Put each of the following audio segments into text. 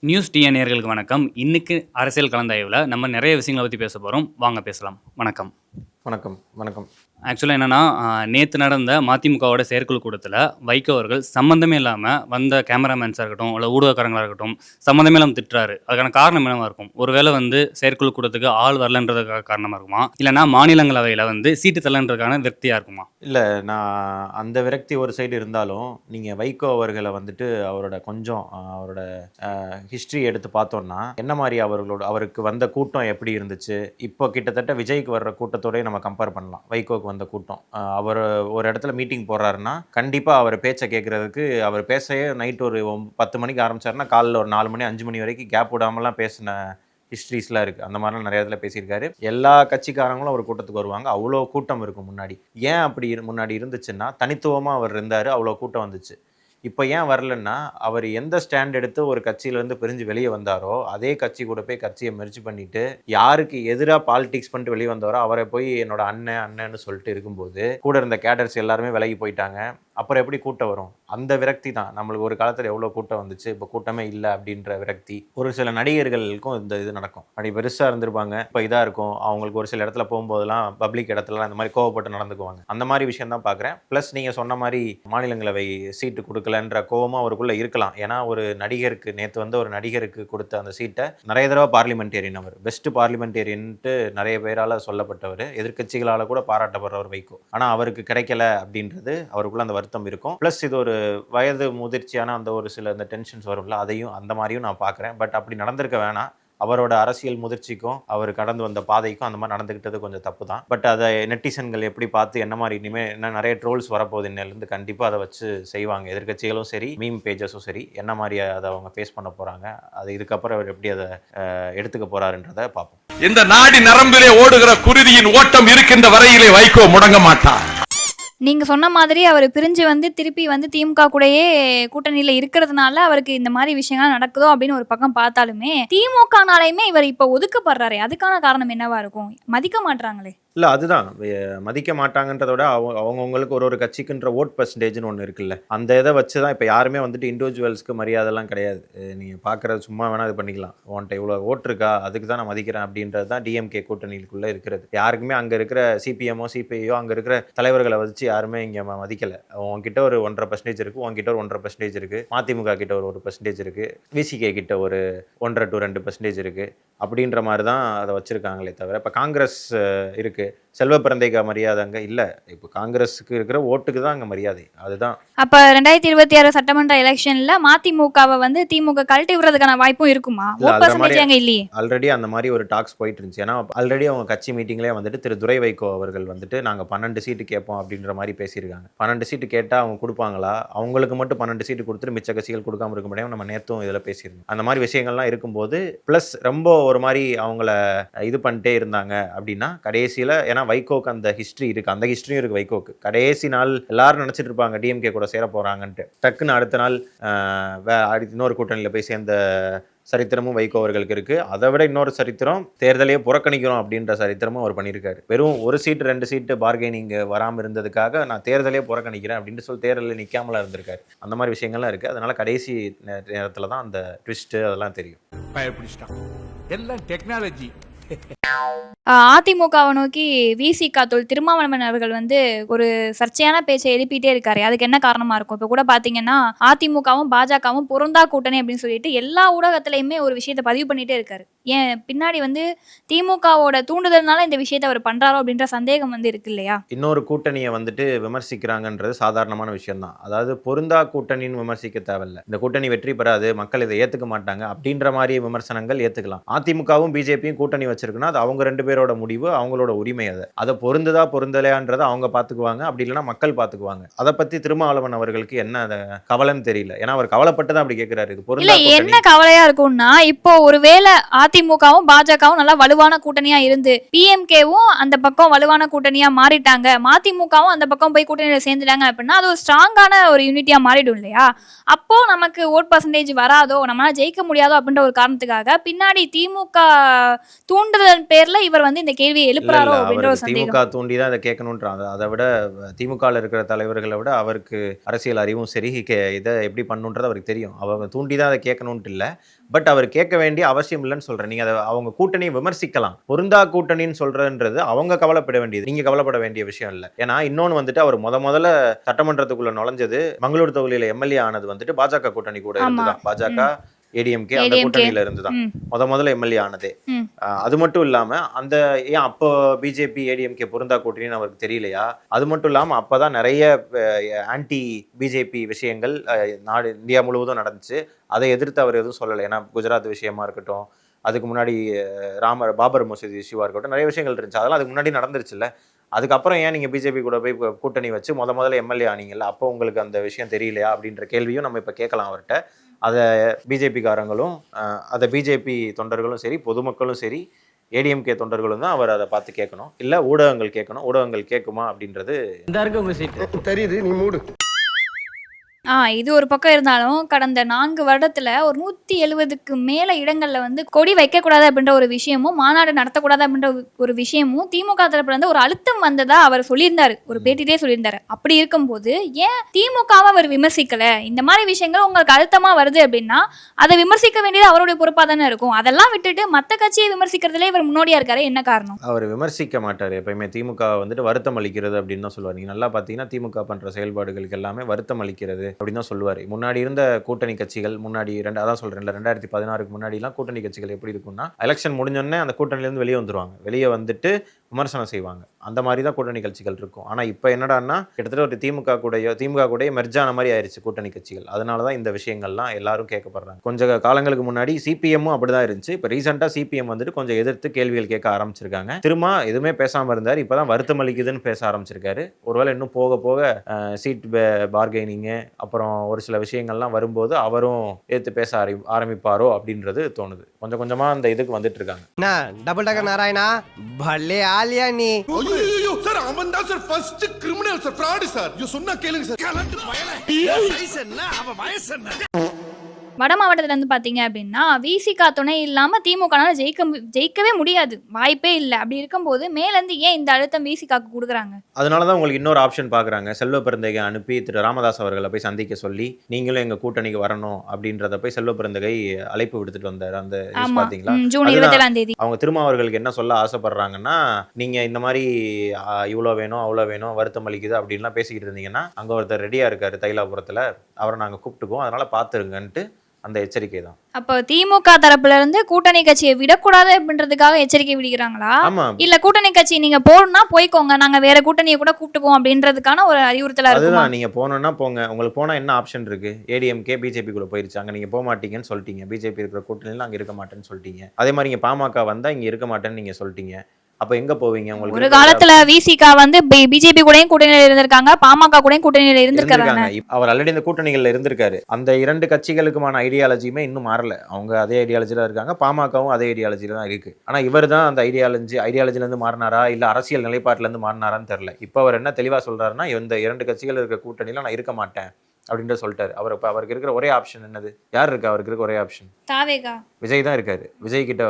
News TN நேயர்களுக்கு வணக்கம். இன்னைக்கு அரசியல் கலந்தாய்வில் நம்ம நிறைய விஷயங்களை பற்றி பேச போகிறோம் வாங்க பேசலாம். வணக்கம். வணக்கம் வணக்கம். ஆக்சுவலாக என்னென்னா நேற்று நடந்த மதிமுகவோட செயற்குழு கூட்டத்தில் வைகோ அவர்கள் சம்மந்தமே இல்லாமல் வந்த கேமராமேன்ஸாக இருக்கட்டும் இல்லை ஊடகக்காரங்களாக இருக்கட்டும் சம்மந்தமே இல்லாமல் திட்டுறாரு. அதுக்கான காரணம் என்னவாக இருக்கும்? ஒருவேளை வந்து செயற்குழு கூட்டத்துக்கு ஆள் வரலன்றதுக்காக காரணமாக இருக்குமா? இல்லைனா மாநிலங்களவையில் வந்து சீட்டு தரலன்றதுக்கான விரக்தியாக இருக்குமா? இல்லை நான் அந்த விரக்தி ஒரு சைடு இருந்தாலும் நீங்கள் வைகோ அவர்களை வந்துட்டு அவரோட கொஞ்சம் அவரோட ஹிஸ்ட்ரி எடுத்து பார்த்தோம்னா என்ன மாதிரி அவர்களோட அவருக்கு வந்த கூட்டம் எப்படி இருந்துச்சு? இப்போ கிட்டத்தட்ட விஜய்க்கு வர்ற கூட்டத்தோடய நம்ம கம்பேர் பண்ணலாம். வைகோக்கு வந்த கூட்டம். அவர் ஒரு இடத்துல மீட்டிங் போடுறாருன்னா கண்டிப்பாக அவர் பேச்சை கேட்குறதுக்கு அவர் பேசவே நைட் ஒரு பத்து மணிக்கு ஆரம்பிச்சாருன்னா காலைல ஒரு நாலு மணி அஞ்சு மணி வரைக்கும் கேப் விடாமலாம் பேசின ஹிஸ்ட்ரிஸ்லாம் இருக்குது அந்த மாதிரிலாம் நிறைய இடத்துல பேசியிருக்காரு. எல்லா கட்சிக்காரங்களும் ஒரு கூட்டத்துக்கு வருவாங்க. அவ்வளோ கூட்டம் இருக்கும் முன்னாடி. ஏன் அப்படி இரு- முன்னாடி இருந்துச்சுன்னா தனித்துவமாக அவர் இருந்தார் அவ்வளோ கூட்டம் வந்துச்சு. இப்போ ஏன் வரலன்னா அவர் எந்த ஸ்டாண்ட் எடுத்து ஒரு கட்சியிலேருந்து பிரிஞ்சு வெளியே வந்தாரோ அதே கட்சி கூட போய் கட்சியை மெர்ஜ் பண்ணிட்டு யாருக்கு எதிராக பாலிடிக்ஸ் பண்ணிட்டு வெளியே வந்தாரோ அவரை போய் என்னோட அண்ணன் அண்ணன்னு சொல்லிட்டு இருக்கும்போது கூட இருந்த கேடர்ஸ் எல்லாருமே விலகி போயிட்டாங்க. அப்புறம் எப்படி கூட்டம் வரும்? அந்த விரக்தி தான். நம்மளுக்கு ஒரு காலத்தில் எவ்வளோ கூட்டம் வந்துச்சு? இப்போ கூட்டமே இல்லை அப்படின்ற விரக்தி. ஒரு சில நடிகர்களுக்கும் இந்த இது நடக்கும். அப்படி பெருசாக இருந்திருப்பாங்க. இப்போ இதாக இருக்கும். அவங்களுக்கு ஒரு சில இடத்துல போகும்போதெல்லாம் பப்ளிக் இடத்துலலாம் அந்த மாதிரி கோவப்பட்டு நடந்துக்குவாங்க. அந்த மாதிரி விஷயம் தான் பார்க்குறேன் ப்ளஸ் நீங்கள் சொன்ன மாதிரி மாநிலங்களவை சீட்டு கொடுக்கலன்ற கோவமும் அவருக்குள்ளே இருக்கலாம். ஏன்னா ஒரு நடிகருக்கு நேற்று வந்து ஒரு நடிகருக்கு கொடுத்த அந்த சீட்டை நிறைய தடவை பார்லிமெண்டேரியன் அவர். பெஸ்ட் பார்லிமெண்டேரியன்ட்டு நிறைய பேரால் சொல்லப்பட்டவர். எதிர்க்கட்சிகளால் கூட பாராட்டப்படுறவர் வைக்கும் ஆனால் அவருக்கு கிடைக்கல அப்படின்றது அவருக்குள்ள அந்த வருத்தம் இருக்கும். ப்ளஸ் இது ஒரு வயது முதிர்ச்சியான அந்த ஒரு சில இந்த டென்ஷன்ஸ் வரும்ல அதையும் அந்த மாதிரியும் நான் பார்க்குறேன் பட் அப்படி நடந்திருக்க வேணாம். அவரோட அரசியல் முதிர்ச்சிக்கும் அவர் கடந்து வந்த பாதைக்கும் அந்த மாதிரி நடந்துக்கிட்டது கொஞ்சம் தப்பு தான். பட் அதை நெட்டிசன்கள் எப்படி பார்த்து என்ன மாதிரி இனிமேல் என்ன நிறைய ட்ரோல்ஸ் வரப்போகுது இன்னிலேருந்து கண்டிப்பாக அதை வச்சு செய்வாங்க. எதிர்க்கட்சிகளும் சரி மீம் பேஜஸும் சரி என்ன மாதிரி அதை அவங்க ஃபேஸ் பண்ண போகிறாங்க அது இதுக்கப்புறம் அவர் எப்படி அதை எடுத்துக்க போகிறாருன்றதை பார்ப்போம். இந்த நாடி நரம்பிலே ஓடுகிற குருதியின் ஓட்டம் இருக்கின்ற வரையிலே வைகோ முடங்க மாட்டார். நீங்க சொன்ன மாதிரி அவர் பிரிஞ்சு வந்து திருப்பி வந்து திமுக கூடயே கூட்டணியில இருக்கிறதுனால அவருக்கு இந்த மாதிரி விஷயங்கள் நடக்குதோ அப்படின்னு ஒரு பக்கம் பார்த்தாலுமே திமுகனாலையுமே இவர் இப்ப ஒதுக்கப்படுறாரு. அதுக்கான காரணம் என்னவா இருக்கும்? மதிக்க மாட்றாங்களே. இல்லை அதுதான். மதிக்க மாட்டாங்கன்றத விட அவங்க அவங்கவுங்களுக்கு ஒரு ஒரு கட்சிக்குன்ற ஓட் பர்சன்டேஜ்னு ஒன்று இருக்குல்ல. அந்த இதை வச்சு தான் இப்போ யாருமே வந்துட்டு இண்டிவிஜுவல்ஸ்க்கு மரியாதைலாம் கிடையாது. நீங்கள் பார்க்குறது சும்மா வேணால் இது பண்ணிக்கலாம். உன்ட்ட இவ்வளோ ஓட் இருக்கா? அதுக்கு தான் நான் மதிக்கிறேன் அப்படின்றது தான் டிஎம்கே கூட்டணிக்குள்ளே இருக்கிறது. யாருக்குமே அங்கே இருக்கிற சிபிஎம்மோ சிபிஐயோ அங்கே இருக்கிற தலைவர்களை வச்சு யாருமே இங்கே மதிக்கலை. உங்ககிட்ட ஒரு ஒன்றரை பர்சன்டேஜ் இருக்குது உங்ககிட்ட ஒரு ஒன்றரை பர்சன்டேஜ் இருக்குது மதிமுக கிட்ட ஒரு ஒரு பர்சன்டேஜ் இருக்குது விசிகே கிட்ட ஒரு ஒன்றரை டு ரெண்டு பர்சன்டேஜ் இருக்குது அப்படின்ற மாதிரி தான் அதை வச்சுருக்காங்களே தவிர இப்போ காங்கிரஸ் இருக்குது செல்வ பிறந்தைக்கு மரியாதை அங்கே இல்லை. இப்போ காங்கிரஸுக்கு இருக்கிற ஓட்டுக்கு தான் அங்கே மரியாதை. அதுதான். அப்ப ரெண்டாயிரத்தி இருபத்தி ஆறு சட்டமன்ற எலெக்ஷன்ல மதிமுகவை வந்து திமுக கழட்டி விடுறதுக்கான வாய்ப்பும் இருக்குமா? இல்லையே. ஆல்ரெடி அந்த மாதிரி ஒரு டாக்ஸ் போயிட்டு இருந்துச்சு. ஏன்னா ஆல்ரெடி அவங்க கட்சி மீட்டிங்லேயே வந்துட்டு திரு துரை வைகோ அவர்கள் வந்துட்டு நாங்கள் பன்னெண்டு சீட்டு கேட்போம் அப்படின்ற மாதிரி பேசியிருக்காங்க. பன்னெண்டு சீட்டு கேட்டால் அவங்க கொடுப்பாங்களா? அவங்களுக்கு மட்டும் பன்னெண்டு சீட்டு கொடுத்துட்டு மிச்ச கட்சிகள் கொடுக்காம இருக்க முடியாம நம்ம நேற்றும் இதில் பேசியிருந்தோம். அந்த மாதிரி விஷயங்கள்லாம் இருக்கும்போது ப்ளஸ் ரொம்ப ஒரு மாதிரி அவங்கள இது பண்ணிட்டே இருந்தாங்க அப்படின்னா கடைசியில் ஏன்னா வைகோக்கு அந்த ஹிஸ்ட்ரி இருக்குது அந்த ஹிஸ்ட்ரியும் இருக்குது வைகோக்கு. கடைசி நாள் எல்லாரும் நினச்சிட்டு இருப்பாங்க டிஎம்கே கூட சேர போகிறாங்கன்ட்டு டக்குன்னு அடுத்த நாள் இன்னொரு கூட்டணியில் போய் சேர்ந்த சரித்திரமும் வைகோ அவர்களுக்கு இருக்கு. அதை விட இன்னொரு சரித்திரம் தேர்தலையே புறக்கணிக்கிறோம் அப்படின்ற சரித்திரமும் அவர் பண்ணியிருக்காரு. வெறும் ஒரு சீட்டு ரெண்டு சீட்டு பார்கெனிங் வராமல் இருந்ததுக்காக நான் தேர்தலே புறக்கணிக்கிறேன் அப்படின்னு சொல்லி தேர்தலில் நிற்காமலாம் இருந்திருக்காரு. அந்த மாதிரி விஷயங்கள்லாம் இருக்கு. அதனால கடைசி நேரத்தில் தான் அந்த ட்விஸ்ட்டு அதெல்லாம் தெரியும். எல்லாம் டெக்னாலஜி அதிமுகவை நோக்கி விசிகா தொல் திருமாவளவன் அவர்கள் வந்து ஒரு சர்ச்சையான பேச்சை எழுப்பிட்டே இருக்காரு. அதுக்கு என்ன காரணமா இருக்கும்? இப்போ கூட பாத்தீங்கன்னா அதிமுகவும் பாஜகவும் பொருந்தா கூட்டணி அப்படின்னு சொல்லிட்டு எல்லா ஊடகத்திலையுமே ஒரு விஷயத்த பதிவு பண்ணிட்டே இருக்காரு. ஏன்? பின்னாடி வந்து திமுகவோட தூண்டுதல்னால இந்த விஷயத்தை அவர் பண்றாரோ அப்படின்ற சந்தேகம் வந்து இருக்கு இல்லையா? இன்னொரு கூட்டணியை வந்துட்டு விமர்சிக்கிறாங்கன்றது சாதாரணமான விஷயம்தான். அதாவது பொருந்தா கூட்டணின்னு விமர்சிக்க தேவையில்ல. இந்த கூட்டணி வெற்றி பெறாது மக்கள் இதை ஏத்துக்க மாட்டாங்க அப்படின்ற மாதிரி விமர்சனங்கள் ஏத்துக்கலாம். அதிமுகவும் பிஜேபியும் கூட்டணி வச்சிருக்குன்னா அது அவங்க ரெண்டு பேரோட முடிவு அவங்களோட உரிமை அது. அதை பொருந்துதா பொருந்தலையான்றதை அவங்க பார்த்துக்குவாங்க அப்படி இல்லைன்னா மக்கள் பார்த்துக்குவாங்க அதை பத்தி திருமாவளவன் அவர்களுக்கு என்ன கவலைன்னு தெரியல. ஏன்னா அவர் கவலைப்பட்டு தான் அப்படி கேட்கிறாரு இது பொருந்தா என்ன கவலையா இருக்கும்னா இப்போ ஒருவேளை அதிமுகவும் பாஜகவும் நல்லா வலுவான கூட்டணியா இருந்து பிஎம்கேவும் அந்த பக்கம் வலுவான கூட்டணியா மாறிட்டாங்க. மதிமுகவும் அந்த பக்கம் போய் கூட்டணியில சேர்ந்துட்டாங்க அப்படின்னா அது ஒரு ஸ்ட்ராங்கான ஒரு யூனிட்டியா மாறிடும் இல்லையா? அப்போ நமக்கு ஓட் பர்சன்டேஜ் வராதோ நம்மளால ஜெயிக்க முடியாதோ அப்படின்ற ஒரு காரணத்துக்காக பின்னாடி திமுக தூண்டுதல் பேர்ல இவர் வந்து இந்த கேள்வியை எழுப்புறாரோ அப்படின்ற ஒரு திமுக தூண்டி தான் அதை கேட்கணுன்ற அதை விட திமுகவில் இருக்கிற தலைவர்களை விட அவருக்கு அரசியல் அறிவும் சரி இதை எப்படி பண்ணுன்றது அவருக்கு தெரியும். அவங்க தூண்டி தான் அதை கேட்கணுன்ட்டு இல்லை. பட் அவர் கேட்க வேண்டிய அவசியம் இல்லைன்னு சொல்றேன். நீங்க அதை அவங்க கூட்டணியை விமர்சிக்கலாம். பொருந்தா கூட்டணின்னு சொல்றதுன்றது அவங்க கவலைப்பட வேண்டியது. நீங்க கவலைப்பட வேண்டிய விஷயம் இல்லை. ஏன்னா இன்னொன்று வந்துட்டு அவர் முத முதல்ல சட்டமன்றத்துக்குள்ள நுழைஞ்சது மங்களூர் தொகுதியில எம்எல்ஏ ஆனது வந்துட்டு பாஜக கூட்டணி கூட. இருந்துதான். பாஜக ஏடிஎம்கே அந்த. கூட்டணியில இருந்துதான் முத முதல்ல எம்எல்ஏ ஆனதே. அது மட்டும் இல்லாம அந்த ஏன் அப்போ பிஜேபி ஏடிஎம்கே பொருந்தா கூட்டணின்னு அவருக்கு தெரியலையா? அது மட்டும் இல்லாம அப்பதான் நிறைய ஆன்டி பிஜேபி விஷயங்கள் நாடு இந்தியா முழுவதும் நடந்துச்சு. அதை எதிர்த்து அவர் எதுவும் சொல்லலை. ஏன்னா குஜராத் விஷயமா இருக்கட்டும் அதுக்கு முன்னாடி ராமர் பாபர் மசூதி இஷ்யூவாக இருக்கட்டும் நிறைய விஷயங்கள் இருந்துச்சு. அதெல்லாம் அதுக்கு முன்னாடி நடந்துருச்சுல்ல. அதுக்கப்புறம் ஏன் நீங்கள் பிஜேபி கூட போய் கூட்டணி வச்சு முத முதல்ல எம்எல்ஏ ஆனீங்கல்ல? அப்போ உங்களுக்கு அந்த விஷயம் தெரியலையா? அப்படின்ற கேள்வியும் நம்ம இப்போ கேட்கலாம் அவர்கிட்ட. அதை பிஜேபிக்காரங்களும் அதை பிஜேபி தொண்டர்களும் சரி பொதுமக்களும் சரி ஏடிஎம்கே தொண்டர்களும் தான் அவர் அதை பார்த்து கேட்கணும். இல்லை ஊடகங்கள் கேட்கணும். ஊடகங்கள் கேட்குமா அப்படின்றது தெரியுது நீ மூடு. ஆ இது ஒரு பக்கம் இருந்தாலும் கடந்த நான்கு வருடத்துல ஒரு நூத்தி எழுபதுக்கு மேல இடங்கள்ல வந்து கொடி வைக்கக்கூடாது அப்படின்ற ஒரு விஷயமும் மாநாடு நடத்தக்கூடாது அப்படின்ற ஒரு- விஷயமும் திமுக தரப்புல இருந்து ஒரு அழுத்தம் வந்ததா அவர் சொல்லியிருந்தாரு. ஒரு பேட்டியிலேயே சொல்லியிருந்தாரு. அப்படி இருக்கும்போது ஏன் திமுகவை அவர் விமர்சிக்கல? இந்த மாதிரி விஷயங்கள் உங்களுக்கு அழுத்தமா வருது அப்படின்னா அதை விமர்சிக்க வேண்டியது அவருடைய பொறுப்பா தானே இருக்கும். அதெல்லாம் விட்டுட்டு மத்த கட்சியை விமர்சிக்கிறதுல இவர் முன்னோடியா இருக்காரு. என்ன காரணம்? அவர் விமர்சிக்க மாட்டார். எப்பயுமே திமுக வந்துட்டு வருத்தம் அளிக்கிறது அப்படின்னு தான் சொல்லுவார். நீங்க நல்லா பார்த்தீங்கன்னா திமுக பண்ணுற செயல்பாடுகளுக்கு எல்லாமே வருத்தம் அளிக்கிறது. அப்படின்னு தான் சொல்லுவார். முன்னாடி இருந்த கூட்டணி கட்சிகள் முன்னாடி ரெண்டு அதான் சொல்கிறேன் ரெண்டாயிரத்தி பதினாறுக்கு முன்னாடிலாம் கூட்டணி கட்சிகள் எப்படி இருக்கும்னா எலெக்ஷன் முடிஞ்சோடனே அந்த கூட்டணியிலேருந்து வெளியே வந்துருவாங்க. வெளியே வந்துட்டு விமர்சனம் செய்வாங்க. அந்த மாதிரி தான் கூட்டணி கட்சிகள் இருக்கும். ஆனால் இப்போ என்னடான்னா கிட்டத்தட்ட ஒரு திமுக கூடயோ திமுக கூடயோ மெர்ஜான மாதிரி ஆயிடுச்சு கூட்டணி கட்சிகள். அதனால தான் இந்த விஷயங்கள்லாம் எல்லாரும் கேட்கப்படுறாங்க. கொஞ்சம் காலங்களுக்கு முன்னாடி சிபிஎம்மும் அப்படி தான் இருந்துச்சு. இப்போ ரீசெண்டாக சிபிஎம் வந்துட்டு கொஞ்சம் எதிர்த்து கேள்விகள் கேட்க ஆரம்பிச்சிருக்காங்க. திரும்ப எதுவுமே பேசாமல் இருந்தார். இப்போ தான் வருத்தம் அளிக்குதுன்னு பேச ஆரம்பிச்சிருக்காரு. ஒருவேளை இன்னும் போக போக சீட் பார்கெனிங்கு அப்புறம் ஒரு சில விஷயங்கள்லாம் வரும்போது அவரும் ஏற்று பேச ஆரம்பி ஆரம்பிப்பாரோ அப்படின்றது தோணுது கொஞ்சம் கொஞ்சமாக அந்த இதுக்கு வந்துட்டு இருக்காங்க டபுள் டக்கர் நாராயணா பல்லே ஆலியா நீ ஐயோ சார் அவன் தான் sir first criminal sir fraud sir ஐயோ சொன்னா கேளுங்க சார் என்ன அவன் வயசு என்ன வட மாவட்டத்துல இருந்து பாத்தீங்க அப்படின்னா விசிகா துணை இல்லாம திமுகனால ஜெயிக்க ஜெயிக்கவே முடியாது. வாய்ப்பே இல்லை. அப்படி இருக்கும்போது மேல இருந்து ஏன் இந்த அழுத்தம் விசிகாக்கு கொடுக்குறாங்க? அதனால தான் உங்களுக்கு இன்னொரு ஆப்ஷன் பார்க்குறாங்க செல்வ பெருந்தகை அனுப்பி திரு ராமதாஸ் அவர்களை போய் சந்திக்க சொல்லி நீங்களும் எங்கள் கூட்டணிக்கு வரணும் அப்படின்றத போய் செல்வ பெருந்தகை அழைப்பு விடுத்துட்டு வந்தார். அந்த ம், ஜூன் அதுதான். இருபத்தி ஏழாம் தேதி. அவங்க திரும்ப அவர்களுக்கு என்ன சொல்ல ஆசைப்படுறாங்கன்னா நீங்க இந்த மாதிரி இவ்வளோ வேணும் அவ்வளோ வேணும் வருத்தம் அளிக்குது அப்படின்லாம் பேசிக்கிட்டு இருந்தீங்கன்னா அங்க ஒருத்தர் ரெடியா இருக்காரு தைலாபுரத்துல. அவரை நாங்க கூப்பிட்டுக்குவோம். அதனால பாத்துருங்கன்ட்டு அந்த எச்சரிக்கை தான். அப்போ திமுக தரப்புல இருந்து கூட்டணி கட்சியை விடக்கூடாது அப்படின்றதுக்காக எச்சரிக்கை விடுக்கிறாங்களா? ஆமா. இல்ல கூட்டணி கட்சி நீங்க போகணும்னா போய்க்கோங்க நாங்க வேற கூட்டணியை கூட கூப்பிட்டுக்குவோம் அப்படின்றதுக்கான ஒரு அறிவுறுத்தலா அதுதான் நீங்க போனோம்னா போங்க. உங்களுக்கு போனா என்ன ஆப்ஷன் இருக்கு? ஏடிஎம்கே பிஜேபி குள்ள போயிருச்சு அங்க நீங்க போக மாட்டீங்கன்னு சொல்லிட்டீங்க. பிஜேபி இருக்கிற கூட்டணியில அங்க இருக்க மாட்டேன்னு சொல்லிட்டீங்க. அதே மாதிரி இங்க பாமக வந்தா இங்க இருக்க மாட்டேன்னு நீங்க சொல்லிட்டீங்க. அப்ப எங்க போவீங்க உங்களுக்கு? ஒரு இருக்கிற- காலத்துல விசிகா வந்து பிஜேபி கூடயும் கூட்டணியில இருந்திருக்காங்க பாமக கூடயும் கூட்டணியில இருந்திருக்காங்க. அவர் ஆல்ரெடி இந்த கூட்டணிகள்ல இருந்திருக்காரு. அந்த இரண்டு கட்சிகளுக்குமான ஐடியாலஜியுமே இன்னும் மாறல. அவங்க அதே ஐடியாலஜில இருக்காங்க பாமகவும் அதே ஐடியாலஜில தான் இருக்கு. ஆனா இவர் தான் அந்த ஐடியாலஜி ஐடியாலஜில இருந்து மாறினாரா இல்ல அரசியல் நிலைப்பாட்டுல இருந்து மாறினாரான்னு தெரியல. இப்போ அவர் என்ன தெளிவா சொல்றாருன்னா இந்த இரண்டு கட்சிகள் இருக்க கூட்டணியில நான் இருக்க மாட்டேன் அப்படின்ட்டு சொல்லிட்டாரு. அவர் இப்ப அவருக்கு இருக்கிற ஒரே ஆப்ஷன் என்னது? யார் இருக்கா அவருக்கு இருக்க ஒரே ஆப்ஷன் விஜய் தான் இருக்காரு. விஜய் கிட்ட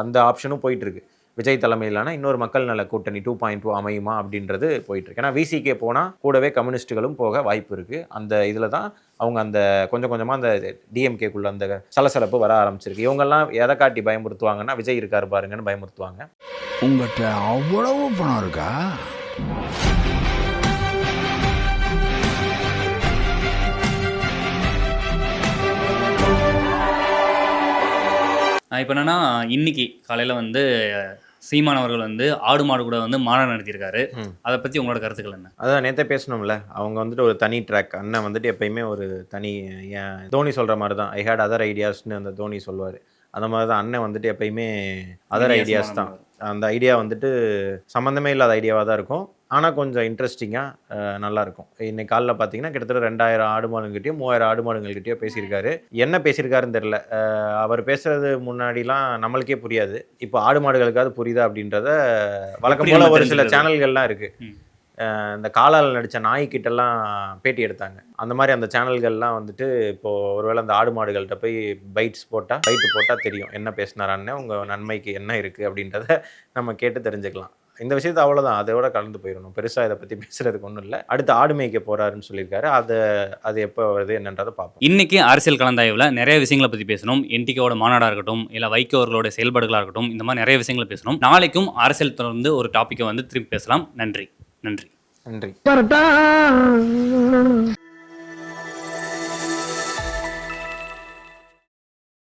அந்த ஆப்ஷனும் போயிட்டு இருக்கு. விஜய் தலைமையிலான இன்னொரு மக்கள் நல கூட்டணி டூ பாயிண்ட் டூ அமையுமா அப்படின்றது போயிட்டு இருக்கு ஏன்னா விசிகே போனா கூடவே கம்யூனிஸ்ட்டுகளும் போக வாய்ப்பு இருக்கு. அந்த இதுல தான் அவங்க அந்த கொஞ்சம் கொஞ்சமா அந்த டிஎம்கேக்குள்ள அந்த சலசலப்பு வர ஆரம்பிச்சிருக்கு. இவங்கெல்லாம் எதை காட்டி பயமுறுத்துவாங்கன்னா விஜய் இருக்காரு பாருங்கன்னு பயமுறுத்துவாங்க. உங்ககிட்ட அவ்வளவு பணம் இருக்கா? இப்போ என்னன்னா இன்னைக்கு காலையில் வந்து சீமான் அவர்கள் வந்து ஆடு மாடு கூட வந்து மாநாடு நடத்தியிருக்காரு. அதை பற்றி உங்களோட கருத்துக்கள் என்ன? அதான் நேத்தே பேசணும்ல. அவங்க வந்துட்டு ஒரு தனி ட்ராக். அண்ணன் வந்துட்டு எப்பயுமே ஒரு தனி ஏன் தோனி சொல்ற மாதிரி தான் ஐ ஹேட் அதர் ஐடியாஸ்னு அந்த தோனி சொல்லுவார் அந்த மாதிரி தான் அண்ணன் வந்துட்டு எப்பயுமே அதர் ஐடியாஸ் தான். அந்த ஐடியா வந்துட்டு சம்மந்தமே இல்லாத ஐடியாவாக தான் இருக்கும். ஆனால் கொஞ்சம் இன்ட்ரெஸ்டிங்காக நல்லா இருக்கும் இன்னைக்கு காலைல பார்த்தீங்கன்னா கிட்டத்தட்ட ரெண்டாயிரம் ஆடு மாடுங்கிட்டயோ மூவாயிரம் ஆடு மாடுங்கள்கிட்டயோ பேசியிருக்காரு. என்ன பேசியிருக்காருன்னு தெரில அவர் பேசுறது முன்னாடிலாம் நம்மளுக்கே புரியாது. இப்போ ஆடு மாடுகளுக்காவது புரியுதா அப்படின்றத வழக்கம் போல ஒரு சில? சேனல்கள்லாம் இருக்கு. ம். அஹ், இந்த காலால் நடித்த நாய்க்கிட்டெல்லாம் பேட்டி எடுத்தாங்க. அந்த மாதிரி அந்த சேனல்கள்லாம் வந்துட்டு இப்போது ஒருவேளை அந்த ஆடு மாடுகள்கிட்ட போய் பைட்ஸ் போட்டால் பைட்டு போட்டால் தெரியும். என்ன பேசினாரான்னு உங்கள் நன்மைக்கு என்ன இருக்குது அப்படின்றத நம்ம கேட்டு தெரிஞ்சுக்கலாம். இந்த விஷயத்தை அவ்வளோதான் அதோட கலந்து போயிடணும். பெருசாக இதை பற்றி பேசுறதுக்கு ஒன்றும் இல்லை. அடுத்து ஆடு மேய்க்க போகிறாருன்னு சொல்லியிருக்காரு. அதை அது எப்போ வருது என்னன்றதை பார்ப்போம். இன்னைக்கு அரசியல் கலந்தாய்வில் நிறைய விஷயங்களை பற்றி பேசணும். என்டிகேவோட மாநாடாக இருக்கட்டும் இல்லை வைகோ அவர்களோட செயல்பாடுகளாக இருக்கட்டும் இந்த மாதிரி நிறைய விஷயங்களை பேசணும். நாளைக்கும் அரசியல் தொடர்ந்து ஒரு டாப்பிக்கை வந்து திருப்பி பேசலாம். நன்றி. நன்றி. நன்றி.